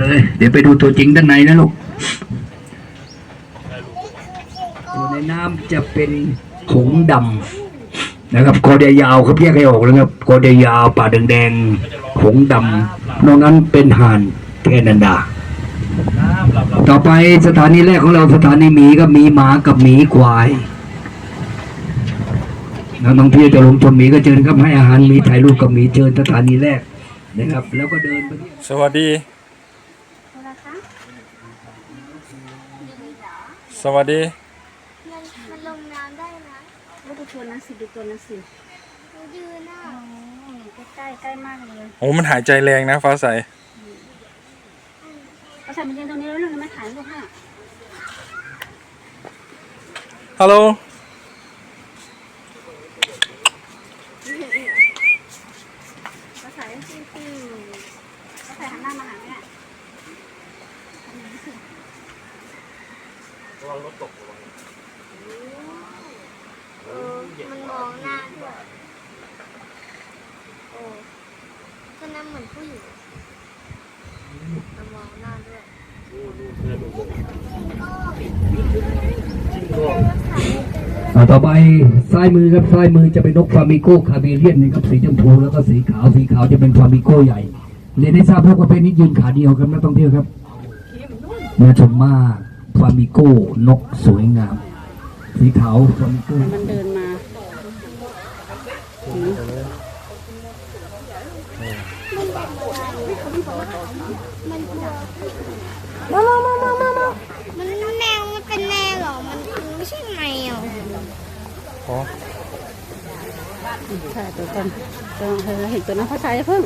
เลย เดี๋ยวไปดูตัวจริงด้านในนะลูกตัวในน้ำจะเป็นหงดำนะครับคอเดียยาวครับแยกให้ออกเลยครับคอเดียยาวปากแดงๆหงดำนอกนั้นเป็นห่านแคนาดา ต่อไปสถานีแรกของเราสถานีหมีก็มีหมากับหมีควายนักท่องเที่ยวจะลงชมหมีก็เชิญครับให้อาหารหมีถ่ายรูปกับหมีเชิญสถานีแรกนะครับ แล้วก็เดินไปสวัสดี สวัสดี มันมันลงน้ำได้นะดูตัวนั้นสิดูตัวนั้นสิหนูยืนอะใกล้ใกล้มากเลยโอ้มันหายใจแรงนะฟ้าใสเขาใส่มันยืนตรงนี้แล้วนึงไม่ถ่ายรูปให้ฮัลโหลเขาใส่ซิ่งซิ่งเขาใส่หันหน้ามาหาแม่ เออมันมองหน้าด้วยโอ้ก็นั่นเหมือนผู้หญิงมันมองหน้าด้วยอ่าต่อไปซ้ายมือครับซ้ายมือจะเป็นนกฟลามิโกคาเบเลียนนะครับสีชมพูแล้วก็สีขาวสีขาวจะเป็นฟลามิโกใหญ่เรียนให้ทราบพวกประเภทนี้ยืนขาเดียวครับนักท่องเที่ยวครับน่าชมมาก ฟลามิโกนกสวยงาม สีขาวฟลามิโกมันเดินมามามามามามามามันแมวมันเป็นแมวเหรอ มันมันไม่ใช่แมวอ๋อใช่ตัวกันตัวเห็นตัวนั้นเขาใส่เพิ่ง